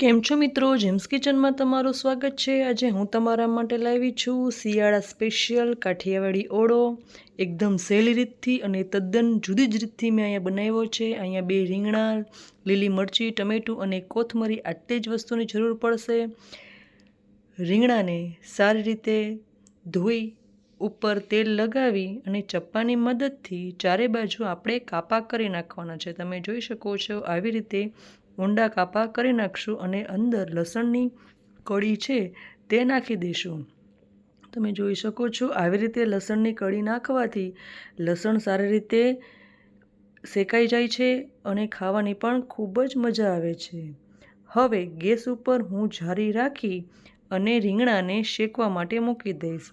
કેમ છો મિત્રો? જેમ્સ કિચનમાં તમારું સ્વાગત છે. આજે હું તમારા માટે લાવી છું શિયાળા સ્પેશિયલ કાઠિયાવાડી ઓળો. એકદમ સહેલી રીતથી અને તદ્દન જુદી જ રીતથી મેં અહીંયા બનાવ્યો છે. અહીંયા બે રીંગણા, લીલી મરચી, ટમેટું અને કોથમરી આટલી જ વસ્તુની જરૂર પડશે. રીંગણાને સારી રીતે ધોઈ, ઉપર તેલ લગાવી અને ચપ્પાની મદદથી ચારે બાજુ આપણે કાપા કરી નાખવાના છે. તમે જોઈ શકો છો આવી રીતે ઊંડા કાપા કરી નાખશું અને અંદર લસણની કળી છે તે નાખી દઈશું. તમે જોઈ શકો છો આવી રીતે લસણની કળી નાખવાથી લસણ સારી રીતે શેકાઈ જાય છે અને ખાવાની પણ ખૂબ જ મજા આવે છે. હવે ગેસ ઉપર હું જારી રાખી અને રીંગણાને શેકવા માટે મૂકી દઈશ.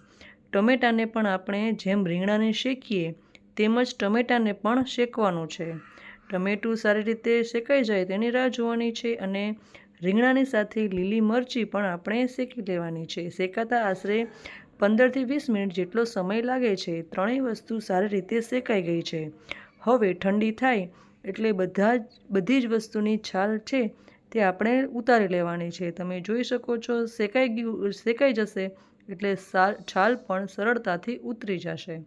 ટમેટાને પણ આપણે જેમ રીંગણાને શેકીએ તેમજ ટમેટાને પણ શેકવાનું છે. ટમેટું સારી રીતે શેકાઈ જાય તેની રાહ જોવાની છે અને રીંગણાની સાથે લીલી મરચી પણ આપણે શેકી લેવાની છે. શેકાતા આશરે પંદરથી વીસ મિનિટ જેટલો સમય લાગે છે. ત્રણેય વસ્તુ સારી રીતે શેકાઈ ગઈ છે. હવે ઠંડી થાય એટલે બધા જ, બધી જ વસ્તુની છાલ છે તે આપણે ઉતારી લેવાની છે. તમે જોઈ શકો છો શેકાઈ ગયું, શેકાઈ જશે એટલે છાલ પણ સરળતાથી ઉતરી જશે.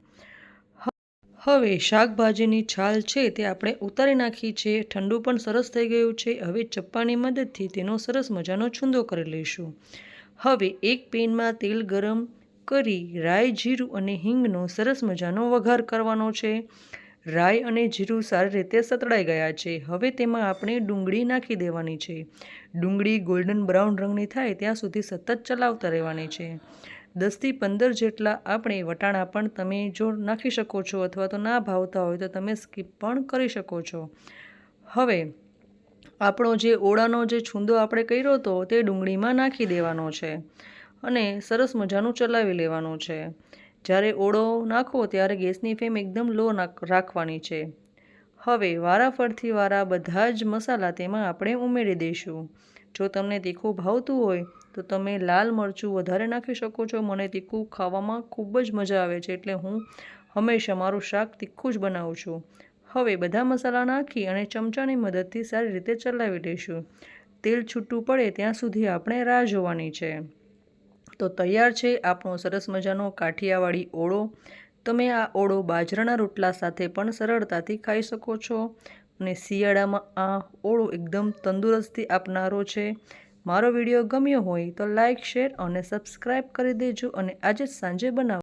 હવે શાકભાજીની છાલ છે તે આપણે ઉતારી નાખી છે. ઠંડુ પણ સરસ થઈ ગયું છે. હવે ચપ્પાની મદદથી તેનો સરસ મજાનો છૂંદો કરી લઈશું. હવે એક પેનમાં તેલ ગરમ કરી રાઈ, જીરું અને હિંગનો સરસ મજાનો વઘાર કરવાનો છે. રાઈ અને જીરું સારી રીતે સતળાઈ ગયા છે. હવે તેમાં આપણે ડુંગળી નાખી દેવાની છે. ડુંગળી ગોલ્ડન બ્રાઉન રંગની થાય ત્યાં સુધી સતત ચલાવતા રહેવાની છે. દસથી પંદર જેટલા આપણે વટાણા પણ તમે જો નાખી શકો છો અથવા તો ના ભાવતા હોય તો તમે સ્કીપ પણ કરી શકો છો. હવે, આપણો જે ઓળાનો જે છૂંદો આપણે કર્યો હતો તે ડુંગળીમાં નાખી દેવાનો છે અને સરસ મજાનું ચલાવી લેવાનું છે. જ્યારે ઓળો નાખો ત્યારે ગેસની ફ્લેમ એકદમ લો રાખવાની છે. હવે, વારાફરથી વારા બધા જ મસાલા તેમાં આપણે ઉમેરી દઈશું. જો તમને તીખું ભાવતું હોય તો તમે લાલ મરચું વધારે નાખી શકો છો. મને તીખું ખાવામાં ખૂબ જ મજા આવે છે એટલે હું હંમેશા મારું શાક તીખું જ બનાવું છું. હવે બધા મસાલા નાખી અને ચમચાની મદદથી સારી રીતે ચલાવી દઈશું તેલ છૂટું પડે ત્યાં સુધી આપણે રાહ જોવાની છે. તો તૈયાર છે આપણો સરસ મજાનો કાઠિયાવાડી ઓળો. તમે આ ઓળો બાજરાના રોટલા સાથે પણ સરળતાથી ખાઈ શકો છો. અને શિયાળામાં આ ઓળો એકદમ તંદુરસ્તી આપનારો છે. મારો વીડિયો ગમ્યો હોય તો લાઇક શેર અને સબસ્ક્રાઈબ કરી દેજો અને આજે સાંજે બનાવો.